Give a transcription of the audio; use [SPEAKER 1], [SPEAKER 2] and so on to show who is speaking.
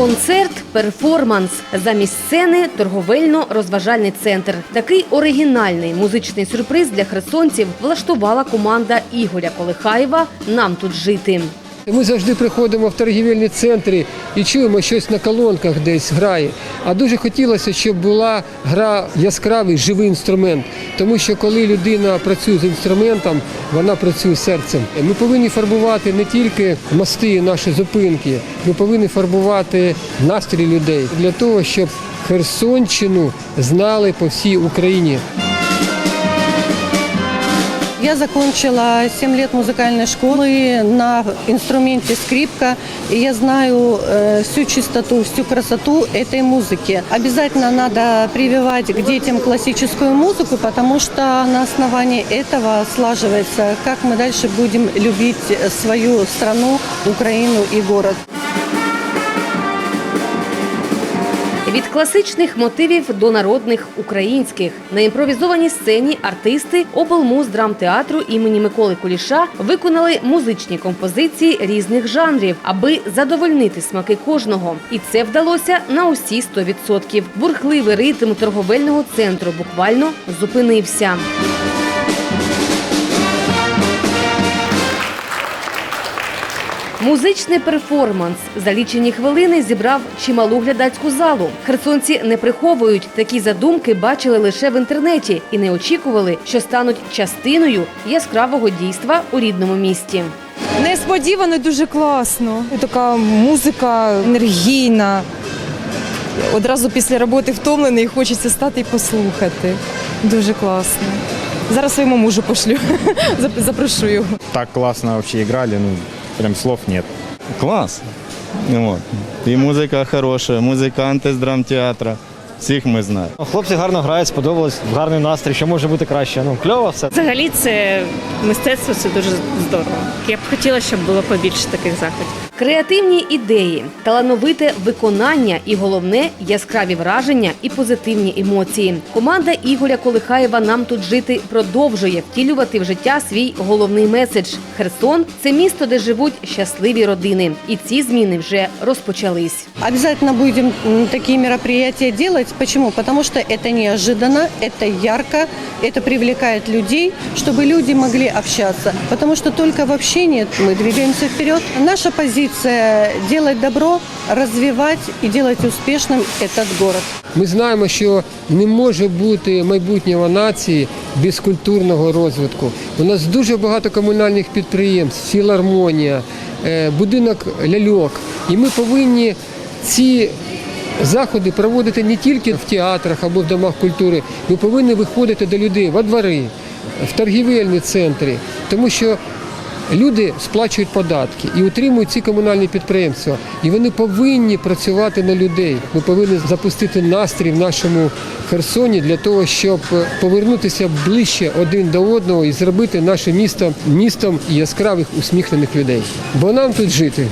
[SPEAKER 1] Концерт, перформанс замість сцени торговельно-розважальний центр. Такий оригінальний музичний сюрприз для херсонців влаштувала команда Ігоря Колихаєва Нам тут жити.
[SPEAKER 2] Ми завжди приходимо в торгівельні центри і чуємо щось на колонках десь грає. А дуже хотілося, щоб була гра яскравий живий інструмент. Тому що коли людина працює з інструментом, вона працює серцем. Ми повинні фарбувати не тільки мости, наші зупинки, ми повинні фарбувати настрій людей для того, щоб Херсонщину знали по всій Україні.
[SPEAKER 3] Я закончила 7 лет музыкальной школы на инструменте скрипка, и я знаю э, всю чистоту, всю красоту этой музыки. Обязательно надо прививать к детям классическую музыку, потому что на основании этого слаживается, как мы дальше будем любить свою страну, Украину и город.
[SPEAKER 1] Від класичних мотивів до народних українських на імпровізованій сцені артисти облмуздрамтеатру імені Миколи Куліша виконали музичні композиції різних жанрів, аби задовольнити смаки кожного. І це вдалося на усі 100%. Бурхливий ритм торговельного центру буквально зупинився. Музичний перформанс за лічені хвилини зібрав чималу глядацьку залу. Херсонці не приховують такі задумки, бачили лише в інтернеті і не очікували, що стануть частиною яскравого дійства у рідному місті.
[SPEAKER 4] Несподівано дуже класно. Така музика енергійна. Одразу після роботи втомлений, хочеться стати і послухати. Дуже класно. Зараз своєму мужу пошлю. Зап- Запрошу його.
[SPEAKER 5] так классно вообще играли, ну, прям слов нет.
[SPEAKER 6] Клас. Вот. От. І музика хороша, музиканти з драмтеатра. Всіх ми знаємо.
[SPEAKER 7] Хлопці гарно грають, сподобалось, гарний настрій, що може бути краще. Ну, кльово все.
[SPEAKER 8] Взагалі, це мистецтво це дуже здорово. Я б хотіла, щоб було побільше таких заходів.
[SPEAKER 1] Креативні ідеї, талановите виконання і головне яскраві враження і позитивні емоції. Команда Ігоря Колихаєва нам тут жити продовжує втілювати в життя свій головний меседж. Херсон це місто, де живуть щасливі родини, і ці зміни вже розпочались.
[SPEAKER 3] Обязательно будем м, такие мероприятия делать. Почему? Потому что это неожиданно, это ярко, это привлекает людей, чтобы люди могли общаться. Потому что только в общении мы двигаемся вперед. Наша позиция – делать добро, развивать и делать успешным этот город.
[SPEAKER 2] Ми знаємо, що не може бути майбутнього нації без культурного розвитку. У нас дуже багато комунальних підприємств, філармонія, е, будинок ляльок. І ми повинні ці заходи проводити не тільки в театрах або в домах культури. Ми повинні виходити до людей во двори, в торгівельні центри, тому що Люди сплачують податки і утримують ці комунальні підприємства. І вони повинні працювати на людей. Ми повинні запустити настрій в нашому Херсоні для того, щоб повернутися ближче один до одного і зробити наше місто містом яскравих усміхнених людей. Бо нам тут жити.